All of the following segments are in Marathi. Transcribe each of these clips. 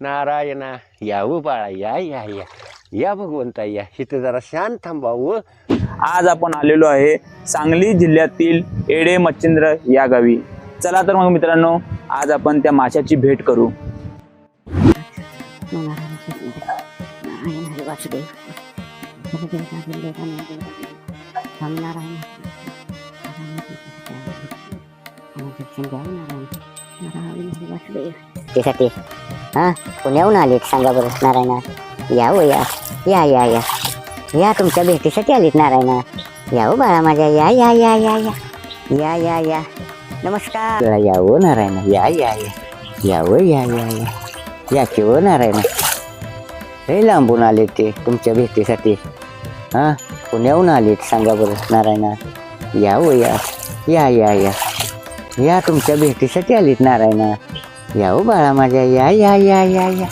नारायणा यावं बाळा या या या या भगवंता या इथं जरा शांत थांबावं आज आपण आलेलो आहे सांगली जिल्ह्यातील एडे मच्छिंद्र या गावी चला तर मग मित्रांनो आज आपण त्या माशाची भेट करू नारायण त्यासाठी हां? पुण्याहून आलीत सांगा बरं नारायणा. या हो या. या या या. या तुमच्या भेटीसाठी आलीत नारायणा. या हो बाळा माझ्या. या या या या या. या या या. नमस्कार. या हो नारायणा. या या या. या हो या या या. या की हो नारायणा. हे लांबून आले ते तुमच्या भेटीसाठी. हां? पुण्याहून आलीत सांगा बरं नारायणा. या हो या. या या या. या तुमच्या भेटीसाठी आलीत नारायणा. या हो बाळा माझ्या या या या या या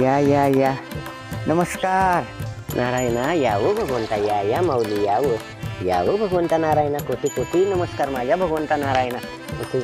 या या या नमस्कार नारायणा यावं भगवंता या या माऊली यावं यावं भगवंता नारायणा कोटी कोटी नमस्कार माझ्या भगवंता नारायणा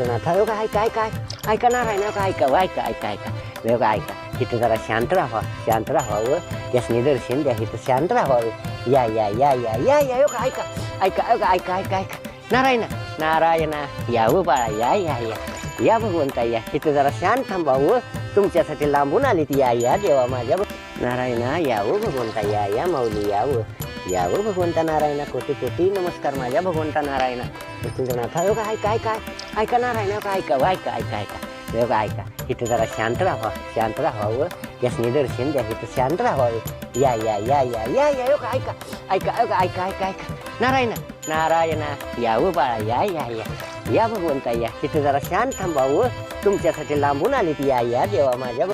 नाथ हो का ऐका ऐका ऐका नारायणा का ऐका हो, ऐका ऐका ऐका हो का ऐका इथं जरा शांत राहावा शांत राहावं यासनी दर्शन द्या इथं शांत राहावं या या या या या या योग का ऐका ऐका हो का ऐका ऐका ऐका नारायणा नारायणा यावं बाळा या या या या भगवंता या इथं जरा शांत थांबावं. तुमच्यासाठी लांबून आली ती या या देवा माझ्या भ- नारायणा यावं भगवंता या या माऊली यावं. यावं भगवंता नारायणा कोटी कोटी नमस्कार माझ्या भगवंता नारायणा. तुझं हो योग ऐका ऐका ऐका नारायणा का ऐका ऐका ऐका ऐका. योग ऐका इथं जरा शांत राहावा शांत राहावं. यासनी दर्शन द्या इथं शांत राहावं. या या या या या या हो ऐका ऐका ऐका ऐका ऐका ऐका. नारायणा नारायणा यावं बाळा या या या. या भगवंता या. इथं जरा शांत थांबावं तुमच्यासाठी लांबून आली ती या या देवा माझ्या.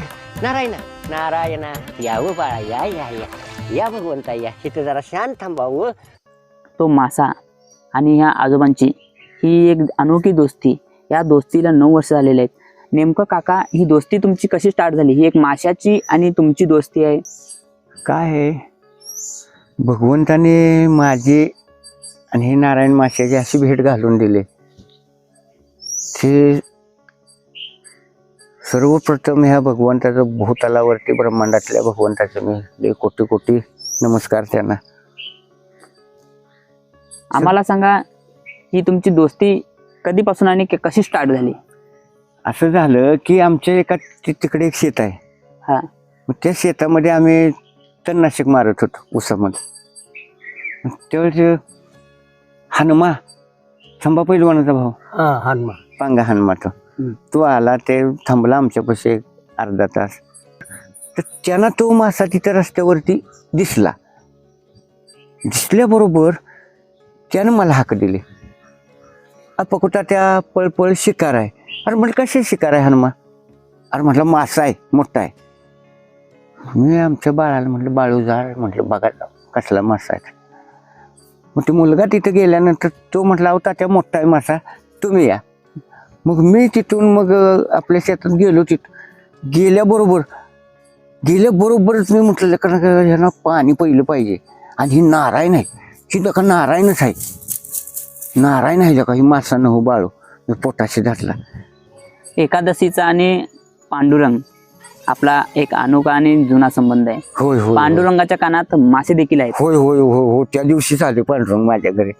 नारायणा. नारायणा यावं बाळा या या या. या भगवंता या. इथं जरा शांत थांबावं तो मासा आणि ह्या आजोबांची ही एक अनोखी दोस्ती. या दोस्तीला नऊ वर्ष झालेले आहेत. नेमकं काका ही दोस्ती तुमची कशी स्टार्ट झाली? ही एक माशाची आणि तुमची दोस्ती आहे. काय आहे भगवंताने माझे आणि हे नारायण माशाची अशी भेट घालून दिली. ते सर्वप्रथम ह्या भगवंताचं भूतलावरती ब्रह्मांडातल्या भगवंताचं मी कोटी कोटी नमस्कार त्यांना. आम्हाला सांगा ही तुमची दोस्ती कधीपासून आणि कशी स्टार्ट झाली? असं झालं की आमच्या एका तिकडे एक शेत आहे. हा. मग त्या शेतामध्ये आम्ही तणनाशक मारत होतो उसामध्ये त्यावेळेस हनुमा. संभा पैलवानाचा भाऊ. हा हनुमा. पांगा हनुमा. तो आला ते थांबला आमच्यापाशी एक अर्धा तास. तर त्यांना तो मासा तिथं रस्त्यावरती दिसला. दिसल्याबरोबर त्यानं मला हाक दिली. अपकुटा त्या पळपळ शिकार आहे? अरे म्हटलं कसे शिकार आहे हनुमा? अरे म्हटलं मासा आहे मोठा आहे. मी आमच्या बाळाला म्हटलं बाळू जा म्हटलं बघा कसला मासा आहे. मग ते मुलगा तिथं गेल्यानंतर तो म्हटला होता त्या मोठा आहे मासा तुम्ही या. मग मी तिथून मग आपल्या शेतात गेलो तिथं. गेल्याबरोबर गेल्याबरोबरच मी म्हटलं कारण ह्यांना पाणी पहिलं पाहिजे आणि ही नारायण आहे. ही नका नारायणच आहे. नारायण आहे का ही मासा न हो बाळू. मी पोटाशी घातला एकादशीचा आणि पांडुरंग. आपला एक अनोखा आणि जुना संबंध आहे. होय होय होय. पांडुरंगाच्या कानात मासे देखील आहेत. होय होय हो हो त्या दिवशीच आले पांडुरंग माझ्या घरी.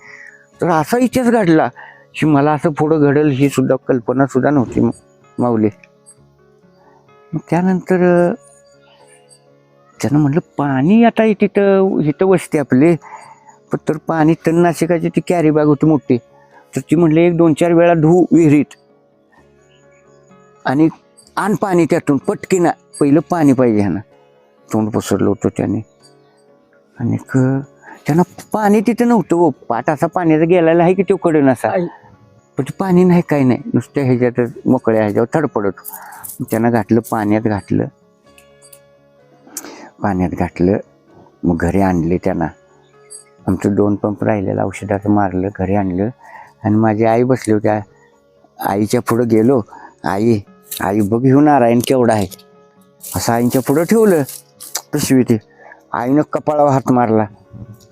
तर असा इतिहास घडला की मला असं पुढं घडेल ही सुद्धा कल्पना सुद्धा नव्हती म- माऊली. मग त्यानंतर अं, त्यानं म्हटलं पाणी आता हे तिथं इथं वसते आपले. पण तर पाणी तणनाशकाची ती कॅरी बॅग होती मोठी. तर ती म्हटलं एक दोन चार वेळा धू विहिरीत. आणि आण पाणी त्यातून पटकीना पहिलं पाणी पाहिजे ह्यानं. तोंड पसरलं होतं त्याने. आणि क- त्यांना पाणी तिथं नव्हतं हो. पाट असा पाण्याचा गेलेला आहे की तो कडे असा. पण ते पाणी नाही काही नाही. नुसत्या ह्याच्यातच मोकळ्या ह्याच्यावर थडपडत. त्यांना घातलं पाण्यात घातलं. पाण्यात घातलं. मग घरी आणले त्यांना. आमचं दोन पंप राहिलेलं औषधाचं मारलं घरी आणलं. आणि माझी आई बसली होत्या आईच्या पुढं गेलो. आई आई बघ घेऊ नारायण केवढा आहे. असं आईच्या पुढं ठेवलं. पिशवी ते. आईनं कपाळावर हात मारला.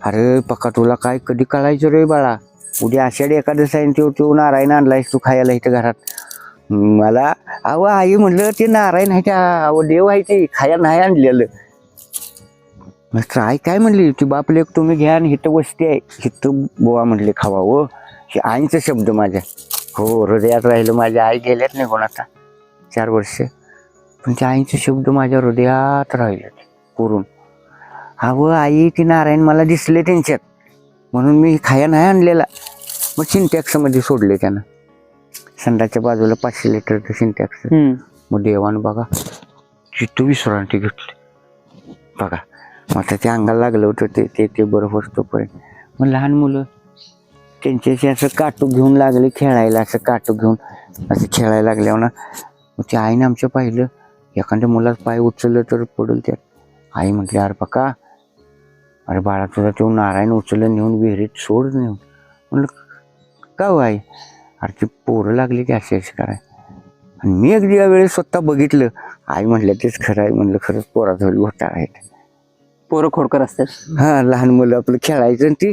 अरे पक्का तुला काय कधी कळायचं रे बाळा? उद्या आषाढी एकादश आहे तो तो नारायण आणलायस तू खायला इथं घरात. मला अहो आई म्हणलं ते नारायण आहे त्या अहो देव आहे ते. खाया नाही आणलेलं. मग आई काय म्हणली? ती बापले तुम्ही घ्या आणि हिथं वस्ती आहे. हिथं बोवा म्हणले खावा हो. हे आईचा शब्द माझ्या. हो हृदयात राहिलं माझ्या. आई गेल्यात नाही कोणाचा. चार वर्ष. पण त्या आईचे शब्द माझ्या हृदयात राहिले करून अहो आई ती नारायण मला दिसले त्यांच्यात. म्हणून मी खाया नाही आणलेला. मग सिंटॅक्समध्ये सोडले त्यानं. संडाच्या बाजूला पाचशे लिटरचं सिंटॅक्स. मग देवानं बघा तिथं विश्रांती घेतली. बघा मग आता ते अंगाला लागलं होतं ते ते ते बरं तोपर्यंत मग लहान मुलं त्यांच्याशी असं काटू घेऊन लागले खेळायला असं काटू घेऊन. असं खेळायला लागल्यावर ना मग ते आईने आमचं पाहिलं. एखाद्या मुलाचं पाय उचललं तर पडेल त्यात. आई म्हटली अरे पका अरे बाळा तुझा तो नारायण उचललं नेऊन विहिरीत सोड नेऊन. म्हणलं का हो आई? अरे ती पोरं लागली की अशी अशी कराय. आणि मी अगदी यावेळेस स्वतः बघितलं. आई म्हणलं तेच खरं आहे. म्हणलं खरंच पोराचा घोटाळा आहे पोरं खोडकर असतात. हा लहान मुलं आपलं खेळायचं आणि ती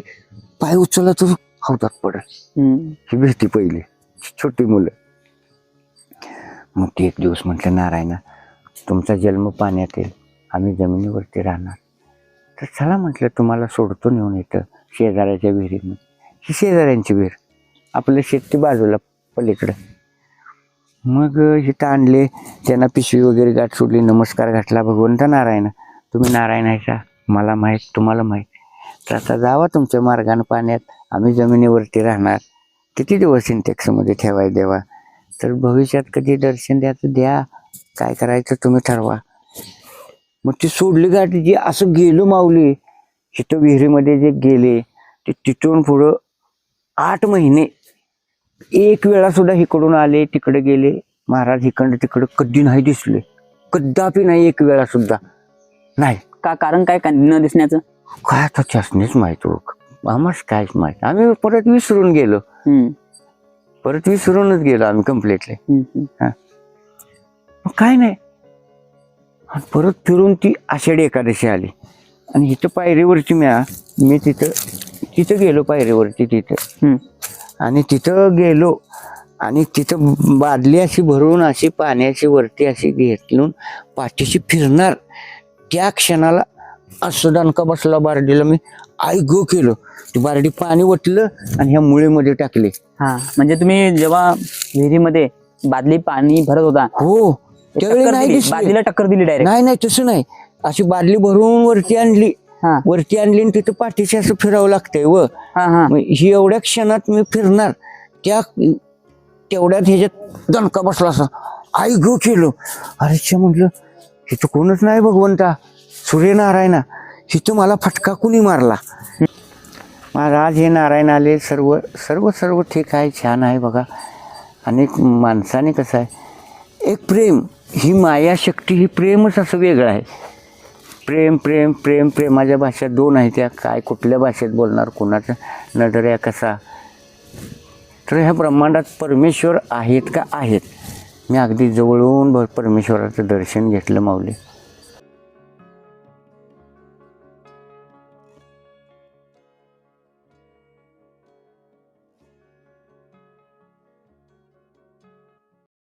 पाय उचलला तर हौदात पडल. हम्म. ही भीती पहिली. छोटी मुलं. मग ते एक दिवस म्हटलं नारायणा तुमचा जन्म पाण्यात येईल आम्ही जमिनीवरती राहणार. तर चला म्हटलं तुम्हाला सोडतो नेऊन येतं शेजाऱ्याच्या विहिरीमध्ये. ही शेजाऱ्यांची विहीर आपलं शेत बाजूला पलीकडं. मग इथं आणले त्यांना पिशवी वगैरे गाठ सोडली नमस्कार घातला भगवंत नारायण तुम्ही नारायण आहे का? मला माहीत तुम्हाला माहीत. तर आता जावा तुमच्या मार्गानं पाण्यात आम्ही जमिनीवरती राहणार. किती दिवस इंटेक्समध्ये ठेवाय देवा? तर भविष्यात कधी दर्शन द्यायचं द्या. काय करायचं तुम्ही ठरवा. मग ती सोडली गाठी जी असं गेलो माऊली तिथं विहिरीमध्ये जे गेले ते तिथून पुढं आठ महिने. एक वेळा सुद्धा इकडून आले तिकडे गेले. महाराज इकडं तिकडं कधी नाही दिसले. कदापि नाही एक वेळा सुद्धा. नाही. का? कारण काय? का न दिसण्याचं? काय आता माहीत हो आम्हाच काहीच माहीत. आम्ही परत विसरून गेलो. परत विसरूनच गेलो आम्ही कम्प्लिटली काय नाही. आणि परत फिरून ती आषाढी एकादशी आली. आणि इथं पायरीवरची म्या मी तिथं तिथं गेलो पायरीवरती तिथं. आणि तिथं गेलो. आणि तिथं बादली अशी भरून अशी पाण्याची वरती अशी घेतलून पाठीशी फिरणार. त्या क्षणाला असं दणका बसला बारडीला? मी आई गो केलं. ती बारडी पाणी वटलं आणि ह्या मुळीमध्ये टाकले. हा म्हणजे तुम्ही जेव्हा विहिरीमध्ये बादली पाणी भरत होता हो त्यावेळी टक्कर नाही दिली, दिसले. बादलीला टक्कर दिली डायरेक्ट नाही नाही तसं नाही. अशी बादली भरून वरती आणली. हा. वरती आणली आणि तिथं पाठीशी असं फिरावं लागतंय व. हा हा. मग ही एवढ्या क्षणात मी फिरणार. त्या तेवढ्यात ह्याच्यात दणका बसला असा. आई गो केलो. अरे म्हटलं इथं कोणच नाही भगवंता. सूर्यनारायणा इथं मला फटका कुणी मारला? महाराज हे नारायण आले सर्व सर्व सर्व ठीक आहे छान आहे बघा. अनेक माणसाने कसं आहे एक प्रेम ही माया शक्ती ही प्रेमच असं वेगळं आहे. प्रेम प्रेम प्रेम प्रेम माझ्या भाषा दोन आहेत त्या काय कुठल्या भाषेत बोलणार कोणाचं नजऱ्या कसा? तर ह्या ब्रह्मांडात परमेश्वर आहेत का? आहेत. मी अगदी जवळून भर परमेश्वराचं दर्शन घेतलं माऊली.